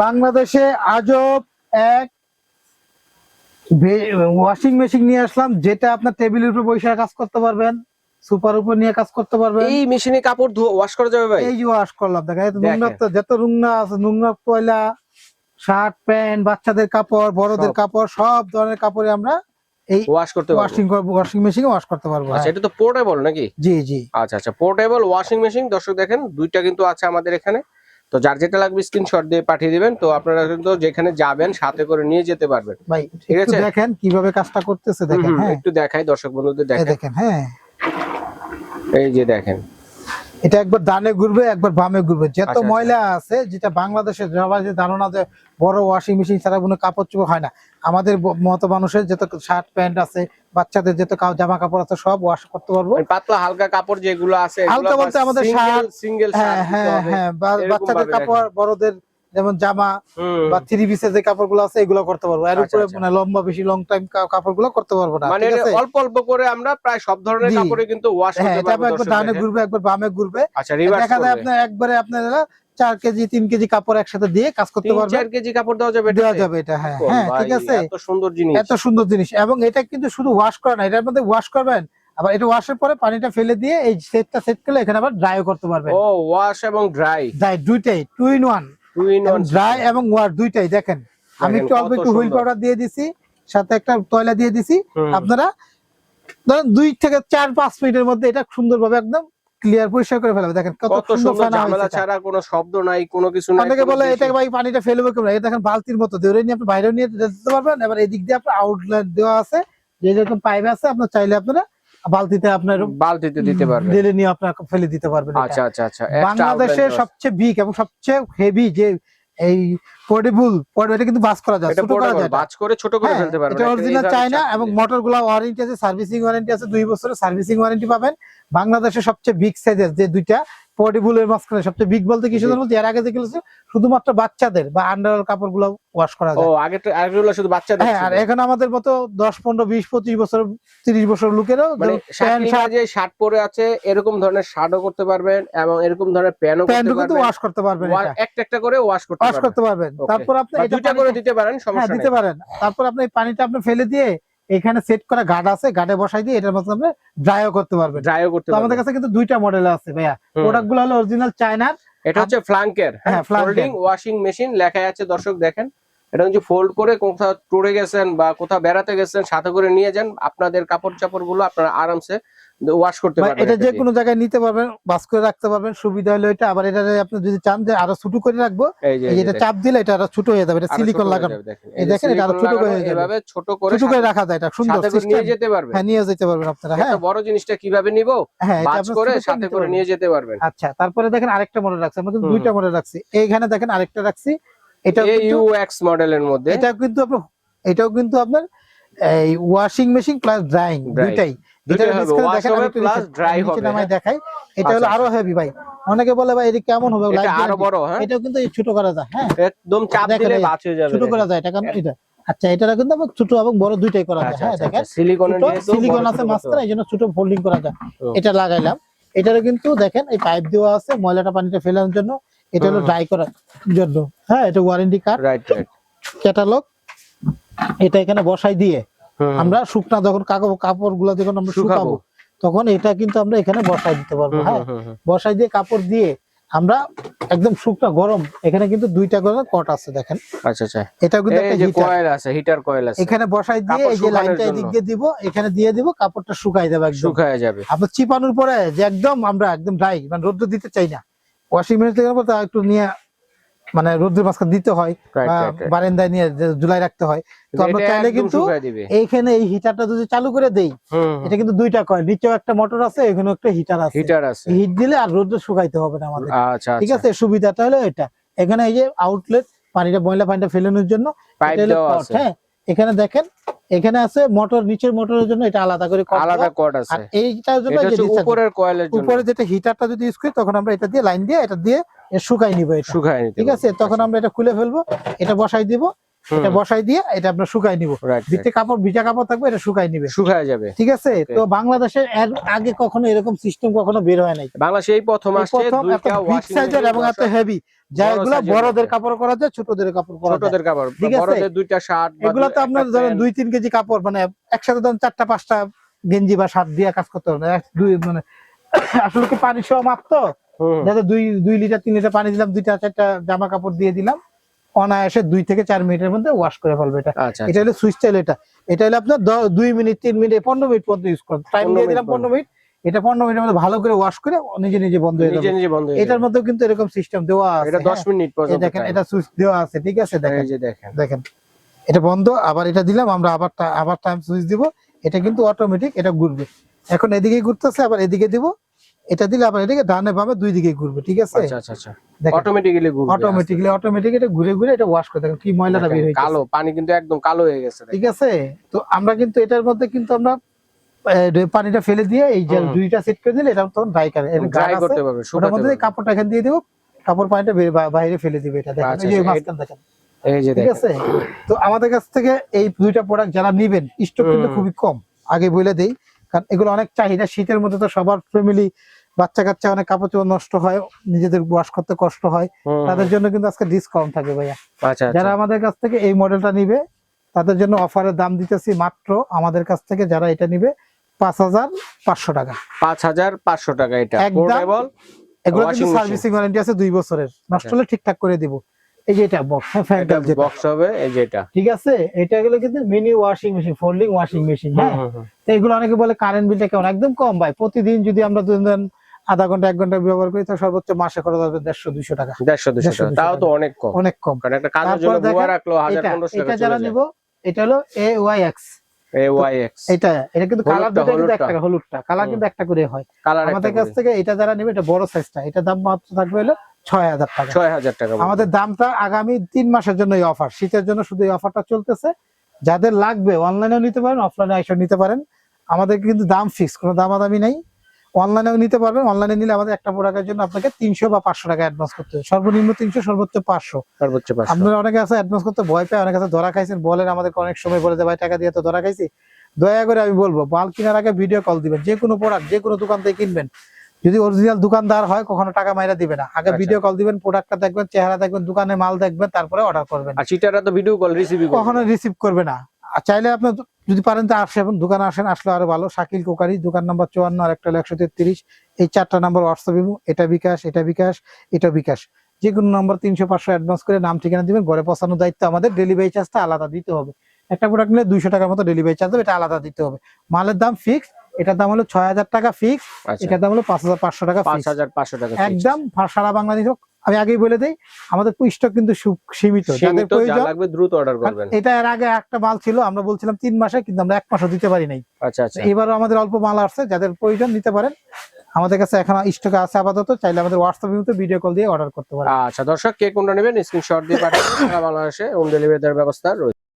বাংলাদেশে আজব এক ওয়াশিং মেশিন নিয়ে আসলাম যেটা আপনার টেবিলের উপর বসে কাজ করতে পারবেন সুপার উপর নিয়ে কাজ করতে পারবেন। এই মেশিনে কাপড় ওয়াশ করা যাবে ভাই। এই যে ওয়াশ করলাম দেখেন নোংরা যত নোংরা আছে নোংরা পয়লা শার্ট প্যান্ট বাচ্চাদের কাপড় বড়দের কাপড় সব ধরনের কাপড়ে আমরা এই ওয়াশ করতে ওয়াশিং ওয়াশিং মেশিনে ওয়াশ করতে পারব আচ্ছা হ্যাঁ। এটা তো পোর্টেবল নাকি? জি জি। আচ্ছা আচ্ছা পোর্টেবল ওয়াশিং মেশিন দর্শক দেখেন দুইটা কিন্তু আছে আমাদের এখানে। তো যার যেটা লাগবে স্ক্রিনশট দিয়ে পাঠিয়ে দিবেন। তো আপনারা কিন্তু যেখানে যাবেন সাথে করে নিয়ে যেতে পারবেন। ভাই ঠিক আছে? দেখেন কীভাবে কাজটা করতেছে দেখেন হ্যাঁ। একটু দেখাই দর্শক বন্ধুদের দেখেন দেখেন হ্যাঁ। এই যে দেখেন। এটা একবার ডানে ঘুরবে একবার বামে ঘুরবে। যত আচ্ছা, আচ্ছা। ময়লা আছে যেটা বাংলাদেশের সবাই ধারণা যে বড় ওয়াশিং মেশিন ছাড়া কোনো কাপড় চোপড় হয় না। আমাদের মতো মানুষের যত শার্ট প্যান্ট আছে বাচ্চাদের যত জামা কাপড় আছে সব ওয়াশ করতে পারব। পাতলা হালকা কাপড় যেগুলো আছে হালকা বলতে আমাদের সিঙ্গেল হ্যাঁ হ্যাঁ হ্যাঁ বাচ্চাদের কাপড় বড়দের যেমন জামা বা থ্রি পিসের যে কাপড়গুলো আছে এগুলো করতে পারব। এর আচ্ছা, উপরে আচ্ছা। মানে লম্বা বেশি লং টাইম কাপড়গুলো করতে পারব না মানে অল্প অল্প করে আমরা প্রায় সব ধরনের। কাপড়ে কিন্তু ওয়াশ হ্যাঁ করতে এটা পারব একবার ডানে ঘুরবে একবার বামে ঘুরবে। আচ্ছা রিভার্স দেখা যায় আপনার একবারে আপনার চার কেজি তিন কেজি কাপড় একসাথে দিয়ে কাজ করতে পারবে চার কেজি কাপড় দেওয়া যাবে দেওয়া যাবে এটা হ্যাঁ হ্যাঁ ঠিক আছে। এত সুন্দর জিনিস। এত সুন্দর জিনিস। এবং এটা কিন্তু শুধু ওয়াশ করা না এটার মধ্যে ওয়াশ করবেন আবার এটা ওয়াশের পরে পানিটা ফেলে দিয়ে এই সেটটা সেট করলে এখানে আবার ড্রাইও করতে পারবেন। ও ওয়াশ এবং ড্রাই ড্রাই দুইটাই টু ইন ওয়ান ড্রাই এবং ওয়াশ দুইটাই দেখেন। আমি একটু অল্প একটু হুইল পাউডার দিয়ে দিছি সাথে একটা তয়লা দিয়ে দিছি। আপনারা ধরেন দুই থেকে চার পাঁচ মিনিটের মধ্যে এটা সুন্দরভাবে একদম ক্লিয়ার পরিষ্কার করে ফেলবে। দেখেন কত সুন্দর ঝামেলা ছাড়া কোনো শব্দ নাই কোনো কিছু নাই অনেকে বলে এটা ভাই পানিটা ফেলবে কেমন? এই দেখেন বালতির মতো ধরে নিয়ে আপনি বাইরেও নিয়ে যেতে পারবেন। এবার এদিক দিয়ে আপনার আউটলেট দেওয়া আছে যে যেরকম পাইপ আছে আপনার চাইলে আপনারা বালতিতে আপনার বালতিতে দিতে পারবেন। দিলে নিয়ে আপনার ফেলে দিতে পারবেন আচ্ছা আচ্ছা আচ্ছা। বাংলাদেশের সবচেয়ে বিগ এবং সবচেয়ে হেভি যে এই পোর্টেবল এটা কিন্তু করা যায় ছোট করা যায়। করে ছোট করে হ্যাঁ, ফেলতে পারবে এটা অরিজিনাল চায়না এবং ওয়ারেন্টি আছে সার্ভিসিং ওয়ারেন্টি আছে দুই বছরের সার্ভিসিং ওয়ারেন্টি পাবেন। বাংলাদেশের সবচেয়ে বিগ সাইজের যে দুইটা পোর্টেবল এর মাঝখানে সবচেয়ে বিগ বলতে কিছু বলতে এর আগে যেগুলো শুধুমাত্র বাচ্চাদের বা আন্ডার কাপড়গুলো ওয়াশ করা ও যায় আগে তো আগেগুলো শুধু বাচ্চাদের হ্যাঁ আর। এখন আমাদের মতো দশ পনেরো বিশ পঁচিশ বছর তিরিশ বছর লোকেরও মানে প্যান্ট শার্ট যে শার্ট পরে আছে এরকম ধরনের শার্টও করতে পারবেন এবং এরকম ধরনের প্যান্টও করতে প্যান্টও কিন্তু ওয়াশ করতে পারবেন একটা একটা করে ওয়াশ করতে ওয়াশ পারবেন। করতে পারবেন. তারপর আপনি দুইটা করে দিতে পারেন হ্যাঁ সমস্যা দিতে পারেন। তারপর আপনি পানিটা আপনি ফেলে দিয়ে এখানে সেট করা গার্ড আছে গার্ডে বসাই দিয়ে এটার মধ্যে আপনি ড্রাইও করতে পারবেন। ড্রাইও করতে আমাদের কাছে কিন্তু দুইটা মডেল আছে ভাইয়া। প্রোডাক্টগুলো হলো অরিজিনাল চায়নার এটা হচ্ছে ফ্লাঙ্কের হ্যাঁ। ফোল্ডিং ওয়াশিং মেশিন লেখা আছে দর্শক দেখেন। এটা হচ্ছে ফোল্ড করে কোথাও টুরে গেছেন বা কোথাও বেড়াতে গেছেন সাথে করে নিয়ে যান। আপনাদের কাপড় চাপড়গুলো আপনারা আরামসে ওয়াশ করতে পারবেন এটা এটা যে কোনো জায়গায় নিতে পারবেন বাস করে রাখতে পারবেন সুবিধা হলো এটা আবার এটা আপনি যদি চান যে আরও ছোট করে রাখব এই যে এই চাপ দিলে এটা আরও ছোট হয়ে যাবে এটা সিলিকন লাগানো। এই দেখেন, এটা আরও ছোট করে হয়ে যাবে। এভাবে ছোট করে ছোট করে রাখা যায় এটা সুন্দর নিয়ে যেতে পারবেন। হ্যাঁ নিয়ে যেতে পারবেন আপনারা হ্যাঁ। বড় জিনিসটা কীভাবে নিব? হ্যাঁ এটা আপনার করে সাথে করে নিয়ে যেতে পারবেন। আচ্ছা তারপরে দেখেন আরেকটা মডেল রাখছি আমরা কিন্তু দুইটা মডেল রাখছি। এইখানে দেখেন আরেকটা রাখছি এটা ইউএক্স মডেলের মধ্যে। এটা কিন্তু আপনার এটাও কিন্তু আপনার এই ওয়াশিং মেশিন প্লাস ড্রাইং দুইটাই। হ্যাঁ। দেখাই। এটা হলো আচ্ছা, আরও হেভি ভাই। অনেকে বলে ভাই এটা কেমন হবে? এটা লাইট আরও বড় হ্যাঁ? কিন্তু ছোট করা যায় হ্যাঁ? একদম চাপ দিলে এই যাবে ছোট করা যায় এটা কারণ এটা। আচ্ছা এটা কিন্তু আবার ছোট এবং বড় দুইটাই করা যায় আচ্ছা হ্যাঁ আচ্ছা দেখেন। সিলিকনের সিলিকন আছে মাঝখানে ছোট ফোল্ডিং করা যায়। এটা লাগাইলাম। এটারও কিন্তু দেখেন এই পাইপ দেওয়া আছে ময়লাটা পানিটা ফেলানোর জন্য। এটা হলো ড্রাই করার জন্য হ্যাঁ এটা warranty card right right catalogue এটা এখানে বসাই দিয়ে আমরা শুকনা যখন কাপড়গুলো যখন আমরা শুকাবো। তখন এটা কিন্তু আমরা এখানে বসাই দিতে পারব হ্যাঁ বসাই দিয়ে কাপড় দিয়ে আমরা একদম শুকনা গরম এখানে কিন্তু দুইটা করে কট আছে দেখেন। আচ্ছা আচ্ছা। এটা কিন্তু একটা কয়েল আছে হিটার কয়েল আছে। এখানে বসাই দিয়ে এই যে লাইনটা এদিক দিয়ে দিব এখানে দিয়ে দিব কাপড়টা শুকাই দেবে একদম। শুকায় যাবে। আপনার চিপানোর পরে যে একদম আমরা একদম ড্রাই মানে রোদ্র দিতে চাই না। ওয়াশিং মেশিন থেকে একটু নিয়ে মানে রোদ্রের মাঝখানে দিতে হয় বারেন্দায় নিয়ে জুলাই রাখতে হয়। তো আমরা চাইলে কিন্তু এইখানে এই হিটারটা যদি চালু করে দেই এটা কিন্তু দুইটা কয়েল নিচেও একটা মোটর আছে এখানেও একটা হিটার আছে। হিটার আছে। হিট দিলে আর রুদ্র শুকাইতে হবে না আমাদের। আচ্ছা ঠিক আচ্ছা আছে? সুবিধাটা হলো এটা। এখানে এই যে আউটলেট পানিটা ময়লা পানিটা ফেলানোর জন্য পাইপ দেওয়া আছে। হ্যাঁ? এখানে দেখেন এখানে আছে মোটর নিচের মোটরের জন্য এটা আলাদা করে আলাদা কর্ড আর আছে। এইটার জন্য উপরের কয়েলের জন্য। উপরে যেটা হিটারটা যদি ইউজ করি তখন আমরা এটা দিয়ে লাইন দিয়ে এটা দিয়ে শুকাই নিব নিতে ঠিক আছে? তখন আমরা এটা খুলে ফেলব এটা বসাই দিব। এটা বসাই দিয়ে এটা আমরা শুকাই নিব। ভিতরে কাপড় ভিজা কাপড় থাকবে এটা শুকাই নিবে। শুকায় যাবে। ঠিক আছে? তো বাংলাদেশের এর আগে কখনো এরকম সিস্টেম কখনো বের হয় নাই। বাংলাদেশে এই প্রথম আসছে দুইটা ওয়াশিং সাইজের এবং এত হেভি যা বড় এগুলো size এর বড়দের কাপড় করা যায় ছোটদের কাপড় করা ছোটদের কাপড় বড়দের দুইটা শার্ট এগুলো তো আপনার ধরেন দুই তিন কেজি কাপড় মানে একসাথে ধরেন চারটা পাঁচটা গেঞ্জি বা শার্ট দিয়ে কাজ করতে হবে দুই মানে আসলে কি পানি সহ মাপ তো? যাতে দুই দুই লিটার তিন লিটার পানি দিলাম দুইটা চারটা জামা কাপড় দিয়ে দিলাম। অনায়াসে দুই থেকে চার মিনিটের মধ্যে ওয়াশ করে ফেলবে এটা। আচ্ছা এটা হলো সুইচ টাইল এটা। এটা হলো আপনার দুই মিনিট তিন মিনিট পনেরো মিনিট পর্যন্ত ইউজ করেন টাইম দিয়ে দিলাম পনেরো মিনিট। এটা পনেরো মিনিটের মধ্যে ভালো করে ওয়াশ করে নিজে নিজে বন্ধ হয়ে যাবে। এটার। মধ্যে কিন্তু এরকম সিস্টেম দেওয়া আছে এটা 10 হ্যাঁ। মিনিট পর্যন্ত দেখেন এটা সুইচ দেওয়া আছে ঠিক আছে? দেখেন। যে দেখেন। দেখেন। এটা বন্ধ আবার এটা দিলাম আমরা আবার আবার টাইম সুইচ দিব। এটা কিন্তু অটোমেটিক এটা ঘুরবে। এখন এদিকে ঘুরতেছে আবার এদিকে দিব। এটা দিলে আবার এদিকে ডানে বামে দুই দিকে ঘুরবে ঠিক আছে? আচ্ছা আচ্ছা আচ্ছা। অটোমেটিক্যালি ঘুরবে অটোমেটিকলি অটোমেটিক এটা ঘুরে ঘুরে এটা ওয়াশ করে দেখেন কি ময়লাটা বের হয়েছে কালো পানি কিন্তু একদম কালো হয়ে গেছে ঠিক আছে? তো আমরা কিন্তু এটার মধ্যে কিন্তু আমরা পানিটা ফেলে দিয়ে এই যে হুম, হুম। দুইটা সেট করে দিলে এটা তখন ড্রাই করে। ড্রাই করতে পারবে ওটার মধ্যে কাপড়টা এখানে দিয়ে দেবো কাপড় পানিটা বাইরে ফেলে দিবে এটা দেখেন। এই যে মাঝখান দেখেন। এই যে ঠিক আছে? তো আমাদের কাছ থেকে এই দুইটা প্রোডাক্ট যারা নিবেন স্টক কিন্তু খুবই কম আগে বলে দেই। কারণ এগুলো অনেক চাহিদা শীতের মধ্যে তো সবার ফ্যামিলি বাচ্চা কাচ্চা অনেক কাপড় চোপড় নষ্ট হয় নিজেদের ওয়াশ করতে কষ্ট হয় তাদের জন্য কিন্তু আজকে ডিসকাউন্ট থাকবে ভাইয়া। আচ্ছা যারা আচ্ছা আমাদের কাছ থেকে এই মডেলটা নিবে তাদের জন্য অফারের দাম দিতেছি মাত্র আমাদের কাছ থেকে যারা এটা নিবে পাঁচ হাজার পাঁচশো টাকা। পাঁচ হাজার পাঁচশো টাকা এটা। পোর্টেবল এগুলো কিন্তু সার্ভিসিং ওয়ারেন্টি আছে দুই বছরের। নষ্ট। হলে ঠিকঠাক করে দিব। এই যে এটা বক্স হ্যাঁ ফ্যান বক্স হবে এই যে এটা। ঠিক আছে? এটা গেলে কিন্তু mini washing machine folding washing machine হ্যাঁ? তো এগুলো অনেকে বলে কারেন্ট বিলটা কেমন? একদম কম ভাই। প্রতিদিন যদি আমরা দুদিন আধা ঘণ্টা এক ঘণ্টা ব্যবহার করি তো সর্বোচ্চ মাসে খরচ হবে দেড়শো দুইশো টাকা। দেড়শো দুশো টাকা। তাও তো অনেক কম। অনেক কম। কারণ একটা কাজের জন্য বুয়া রাখল হাজার এটা পনেরোশো টাকা যারা নিব এটা হলো A Y X A Y X এটা এটা কিন্তু কালার দুটো কিন্তু একটা হলুদটা। কালার কিন্তু একটা করে হয়। আমাদের কাছ থেকে এটা যারা নেবে এটা বড় সাইজটা এটা দাম মাত্র থাকবে হলো ছয় হাজার টাকা। ছয় হাজার টাকা আমাদের দামটা আগামী তিন মাসের জন্য এই অফার শীতের জন্য শুধু এই অফারটা চলতেছে। যাদের লাগবে অনলাইনেও নিতে পারেন অফলাইনে এসে নিতে পারেন। আমাদের কিন্তু দাম ফিক্স কোনো দামাদামি নেই। অনলাইনেও নিতে পারবেন। অনলাইনে নিলে আমাদের একটা প্রোডাক্টের জন্য আপনাকে তিনশো বা পাঁচশো টাকা অ্যাডভান্স করতে হবে। সর্বনিম্ন তিনশো সর্বোচ্চ পাঁচশো। সর্বোচ্চ আপনারা অনেকে আছে অ্যাডভান্স করতে ভয় পায় অনেক আছে ধরা খাইছেন বলেন আমাদের অনেক সময় বলে যে ভাই টাকা দিয়ে তো ধরা খাইছি। দয়া করে আমি বলব মাল কেনার আগে ভিডিও কল দিবেন। যে কোনো প্রোডাক্ট যে কোনো দোকান থেকে কিনবেন। যদি অরিজিনাল দোকানদার হয় কখনো টাকা মাইরা দিবে না। আগে আচ্ছা। ভিডিও কল দিবেন প্রোডাক্টটা দেখবেন চেহারা দেখবেন দোকানে মাল দেখবেন তারপরে অর্ডার করবেন। আর চিটাররা তো ভিডিও কল রিসিভ কখনো রিসিভ করবে না। আর চাইলে আপনি যদি পারেন তো আসেন দোকানে আসেন আসলে আরও ভালো। শাকিল কোকারি দোকান নাম্বার চুয়ান্ন আর একটা একশো তেত্রিশ। এই চারটা নাম্বার হোয়াটসঅ্যাপ ইমো এটা বিকাশ এটা বিকাশ এটা বিকাশ। যে কোনো নাম্বার তিনশো পাঁচশো অ্যাডভান্স করে নাম ঠিকানা দিবেন ঘরে পৌঁছানোর দায়িত্ব আমাদের ডেলিভারি চার্জটা আলাদা দিতে হবে। একটা প্রোডাক্ট নিলে দুইশো টাকার মতো ডেলিভারি চার্জ হবে এটা আলাদা দিতে হবে। মালের দাম ফিক্স এটার দাম হলো ছয় হাজার টাকা ফিক্স আচ্ছা। এটার দাম হলো পাঁচ হাজার পাঁচশো টাকা পাঁচ হাজার পাঁচশো টাকা একদম সারা বাংলাদেশ হোক। আমি আগেই বলে দেই আমাদের স্টক কিন্তু সীমিত যাদের প্রয়োজন লাগবে দ্রুত অর্ডার করবেন। এটা এর আগে একটা মাল ছিল আমরা বলছিলাম তিন মাসে কিন্তু আমরা এক মাসও দিতে পারি নাই। আচ্ছা আচ্ছা। এবারও আমাদের অল্প মাল আসছে যাদের প্রয়োজন নিতে পারেন। আমাদের কাছে এখন স্টকে আছে আপাতত চাইলে আমাদের হোয়াটসঅ্যাপে ভিডিও কল দিয়ে অর্ডার করতে পারেন। আচ্ছা দর্শক কে কোনটা নেবেন স্ক্রিনশট দিয়ে পাঠাবেন বাংলাদেশে হোম ডেলিভারি দেওয়ার ব্যবস্থা রয়েছে।